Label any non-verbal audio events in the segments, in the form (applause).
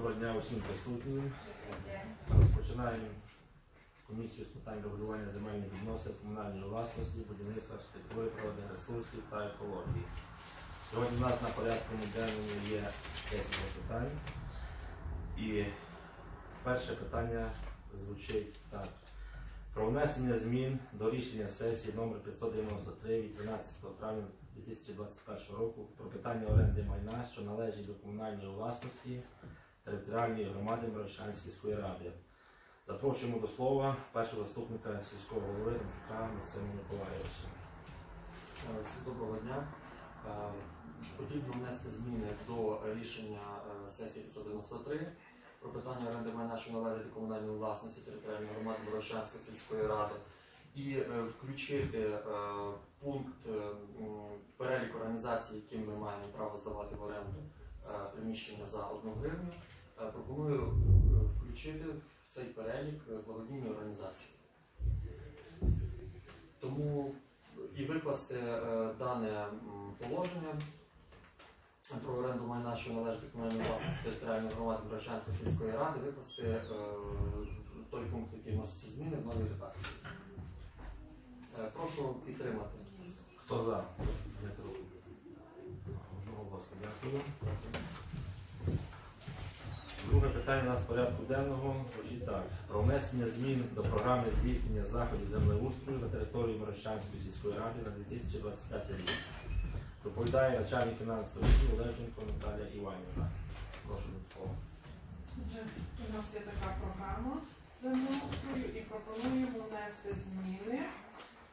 Доброго дня усім присутнім. Розпочинаємо комісію з питань регулювання земельних відносин, комунальної власності, будівництва архітектури, природних ресурсів та екології. Сьогодні у нас на порядку денному є 10 питань. І перше питання звучить так. Про внесення змін до рішення сесії номер 593 від 13 травня 2021 року про питання оренди майна, що належить до комунальної власності територіальної громади сільської ради. Запрошуємо до слова першого заступника сільського голови Домчука Максима Миколаївича. Е, доброго дня. Е, Потрібно внести зміни до рішення е, сесії 593 про питання оренди майна, що належить до комунальної власності територіальної громади Борошанської сільської ради, і включити пункт перелік організацій, яким ми маємо право здавати в оренду приміщення за 1 гривню. Е, Пропоную е, включити в цей перелік е, благодійні організації. Тому і викласти дане положення про оренду майна, що належить до власності територіальної громади Бращанської сільської ради, викласти той пункт, який вноситься зміни в новій редакції. Прошу підтримати. Хто за? Прошу підняти дякую. Питання нас порядку денного звучить так. Про внесення змін до програми здійснення заходів землеустрою на території Морощанської сільської ради на 2025 рік. Доповідає начальник фінансового відділу Левченко Наталія Іванівна. Прошу слова. У нас є така програма землеустрою і пропонуємо внести зміни,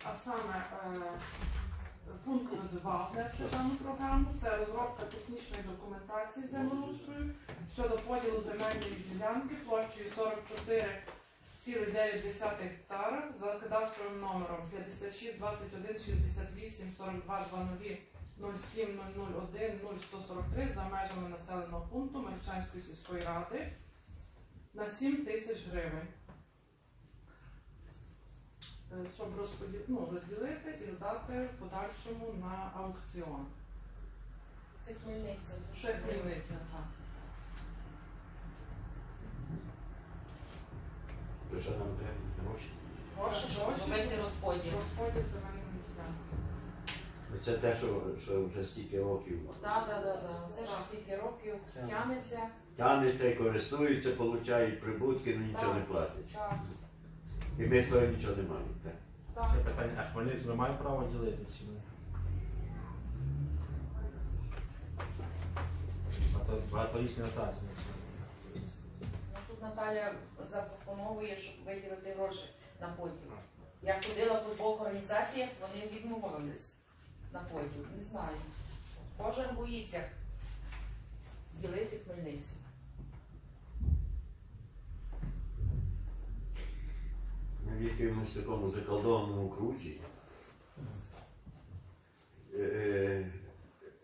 а саме е, пункт 2 внести дану програму. Це розробка технічної документації землеустрою щодо поділу земельної ділянки площею 44,9 гектара за кадастровим номером 56 21 68 42 00 07 001 0143 за межами населеного пункту Мельчанської сільської ради на 7 тисяч гривень. Е, Щоб розподіл... ну, розділити і здати в подальшому на аукціон. Це Хмельниця. Ще Хмельниця, так. То що нам треба гроші? Гроші, розподіл. Розподіл земельної ділянки. Це те, що, що вже стільки років Так, так, так, так. Це ж стільки років Так. тянеться. тянеться, користуються, получають прибутки, але нічого не платять. Так, І ми з того нічого не маємо. так. так. Ще питання, а Хмельницьку ми маємо право ділити чи ні? Багато- Багаторічне насадження. Тут Наталя запропоновує, щоб виділити гроші на поділ. Я ходила по двох організаціях, вони відмовились на поділ. Не знаю. Кожен боїться ділити Хмельницю. Ми в якомусь такому заколдованому крузі.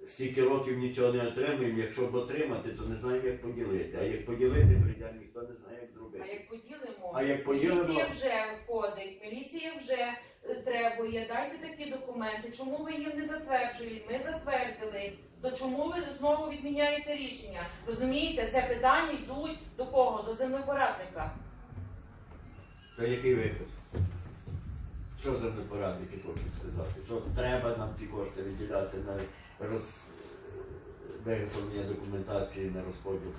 Стільки років нічого не отримуємо, якщо б отримати, то не знаємо, як поділити. А як поділити, прийде, ніхто не знає, як зробити. А як поділимо, А як поділимо- міліція вже входить, міліція вже е, требує, дайте такі документи. Чому ви їм не затверджуєте? Ми затвердили. То чому ви знову відміняєте рішення? Розумієте, це питання йдуть до кого? До землепорадника. То який вихід? Що за землепорадники хочуть сказати? Що треба нам ці кошти виділяти на роз... виготовлення документації на розподіл?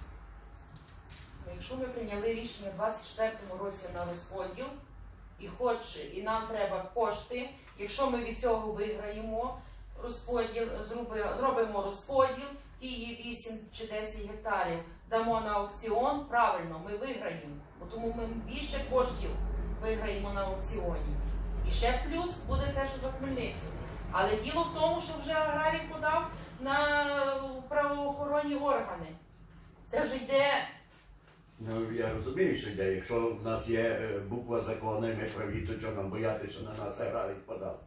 Якщо ми прийняли рішення у 24-му році на розподіл, і хоч і нам треба кошти, якщо ми від цього виграємо розподіл, зроби- зробимо розподіл, ті є 8 чи 10 гектарів, дамо на аукціон, правильно, ми виграємо, тому ми більше коштів виграємо на аукціоні. І ще плюс буде те, що за Хмельницю. Але діло в тому, що вже аграрій подав на правоохоронні органи. Це вже йде Ну я розумію, що йде. Якщо в нас є е, буква закону, і ми праві, то що нам бояти, що на нас аграрій подав.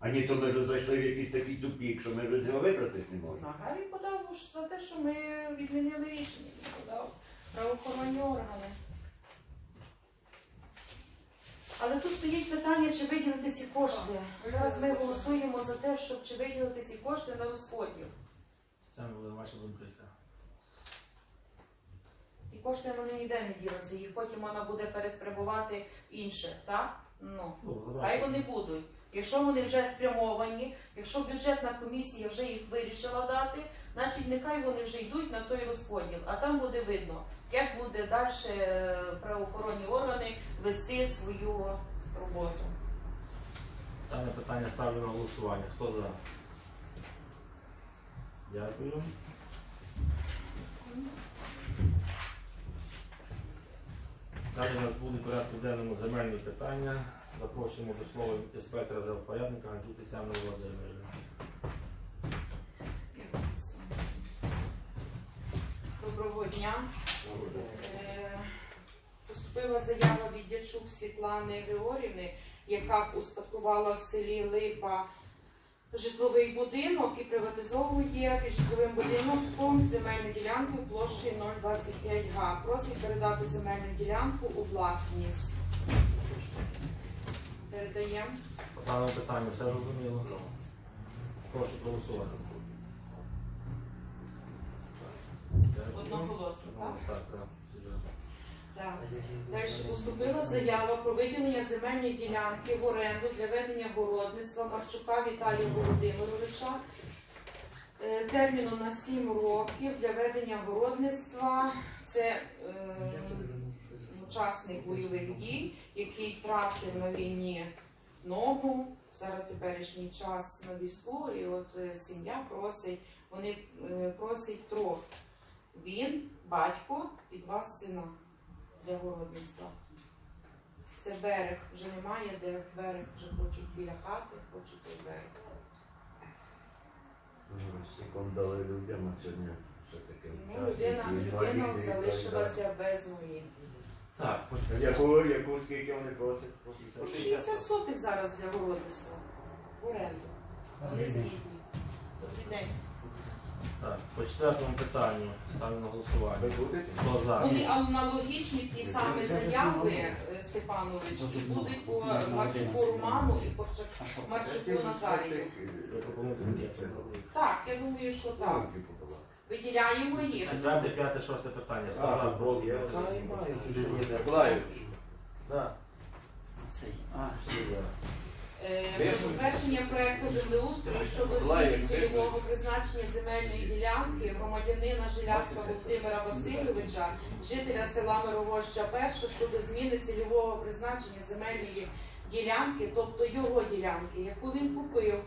А ні, то ми вже зайшли в якийсь такий тупік, що ми вже з нього вибратись не можемо. Гаррі подав уж за те, що ми відмінили рішення. Подав правоохоронні органи. Але тут стоїть питання, чи виділити ці кошти. Зараз ми голосуємо за те, щоб чи виділити ці кошти на розподіл. Це буде ваша думка. Ті кошти вони ніде не ділися, їх потім вона буде переспрямувати інше, так? Ну. Ну, Хай вони будуть. Якщо вони вже спрямовані, якщо бюджетна комісія вже їх вирішила дати, значить нехай вони вже йдуть на той розподіл, а там буде видно, як буде далі правоохоронні органи вести свою роботу. Дане питання ставлю на голосування. Хто за? Дякую. Далі у нас буде порядку денному земельні питання. Запрошуємо до слова інспектора порядника Ганзу Тетяну Володимирівну. Доброго дня. Е, Поступила заява від Дячук Світлани Георгівни, яка успадкувала в селі Липа житловий будинок і приватизовує під житловим будинком земельну ділянку площею 025 га. Просить передати земельну ділянку у власність. Передаємо. По даному питанню все зрозуміло? Прошу голосувати. Одноголосно, так? Так, так. Так. Далі поступила заява про виділення земельної ділянки в оренду для ведення городництва Марчука Віталія Володимировича е, терміном на 7 років для ведення городництва. Це е, учасник бойових дій, який втратив на війні ногу. Зараз теперішній час на візку, і от е, сім'я просить, вони е, просять трьох. Він, батько і два сина для городництва. Це берег, вже немає, де берег вже хочуть біля хати, хочуть той берег. Секунд дали людям, а сьогодні все таке. Ну, людина, людина залишилася без ноги. Так, Яку, яку скільки вони просять? 60 сотих зараз для городництва. В оренду. Вони згідні. Добрий день. Так, по четвертому питанню ставлю на голосування. будете? Хто за? Вони аналогічні ті самі заяви, е, Степанович, і будуть по Марчуку Роману і по Чак- Марчуку Назарію. Ви пропонуєте таке? Так, я думаю, що так. Виділяємо їх. Четверте, п'яте, шосте питання. Хто А, за? є. Миколаївич. Так. Всі за. Е, Про затвердження проекту землеустрою щодо зміни цільового призначення земельної ділянки громадянина Жилявська Володимира Васильовича, жителя села Мировоща перше щодо зміни цільового призначення земельної ділянки, тобто його ділянки, яку він купив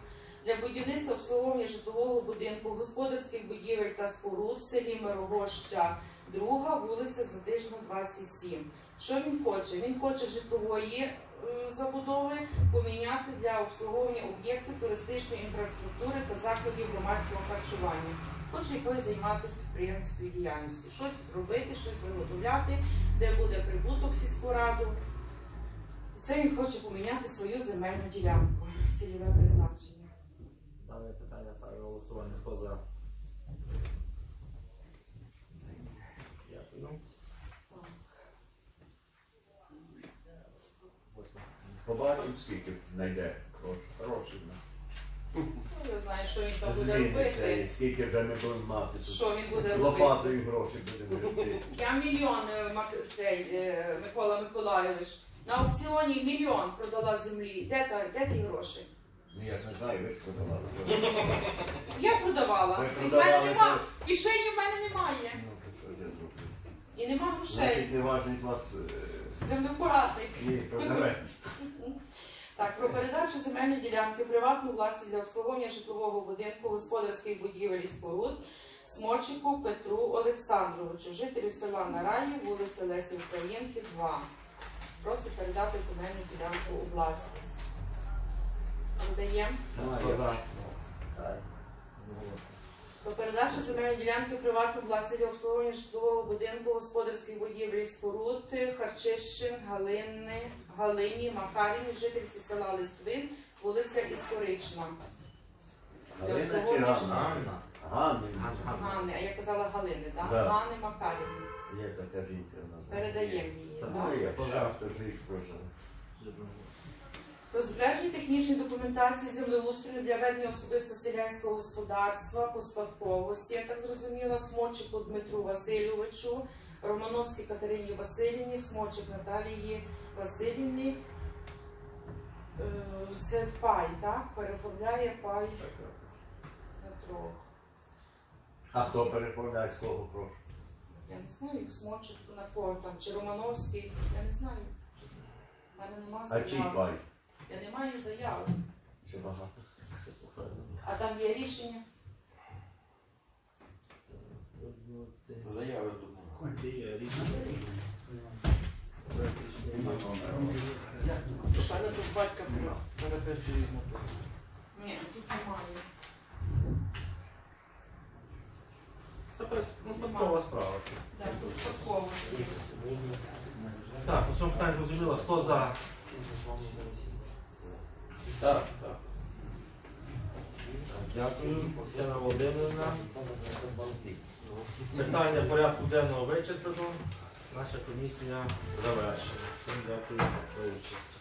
для будівництва обслуговування житлового будинку, господарських будівель та споруд в селі Мировоща, друга вулиця Затижна, 27. Що він хоче? Він хоче житлової забудови поміняти для обслуговування об'єктів туристичної інфраструктури та закладів громадського харчування. Хоче якось займатися підприємницькою діяльністю, щось робити, щось виготовляти, де буде прибуток сільськораду. Це він хоче поміняти свою земельну ділянку, цільове призначення. Дане питання ставлю голосування. Хто за? Дякую. Побачимо, скільки знайде грошей. Ну, я знаю, що він там буде робити. скільки вже ми будемо мати тут. Що він буде робити? Лопатою гроші будемо робити. (laughs) Я мільйон е, Мак- цей е, Микола Миколайович. На аукціоні мільйон продала землі. Де, та, де ті гроші? Ну я не знаю, ви ж подавали. (laughs) Я продавала. Ви І в продавали, мене нема. Кишені в мене немає. Ну, то що я зроблю? І нема грошей. Значить, неважність вас Землепорадник. ні, продавець. Так, про передачу земельної ділянки приватну власність для обслуговування житлового будинку, господарських будівель і споруд Смочику Петру Олександровичу, жителю села Нараї, вулиця Лесі Українки, 2. Просить передати земельну ділянку у власність. Передаємо. Хто за? Так. Про передачу земельної ділянки власність для обслуговування житлового будинку, господарських будівель і споруд Харчишин Галини, Галині Макаріні, жительці села Листвин, вулиця Історична. Галина чи Ганна? Ганна. Ганни, а я казала Галини, так? Да. Ганни Макаріни. Є така жінка в нас. Передаємо її. Так. так? Ну, я Хто за? Про затвердження технічної документації землеустрою для ведення особисто селянського господарства по спадковості, я так зрозуміла, Смочику Дмитру Васильовичу, Романовській Катерині Васильівні, Смочик Наталії Васильівні. Е, Це пай, так? Переформляє пай на трьох. А хто переправляє з кого прошу? Я не знаю, Смочик на кого там, чи Романовський, я не знаю. У мене нема А чий пай? Я не маю заяви. Чи багато? Це поферно. А там є рішення. Заяви тут немає. Є рішення. Проект рішення. Писання тут батька переписує йому. Ні, тут немає. Це прес- ну, спадкова справа. це. Так, тут спадковості. Так, у цьому питанні зрозуміло, хто за Да, да. Някой е наводен на метание порядку денного вечер, като наша комисия завряше. Всем дякую за е участие.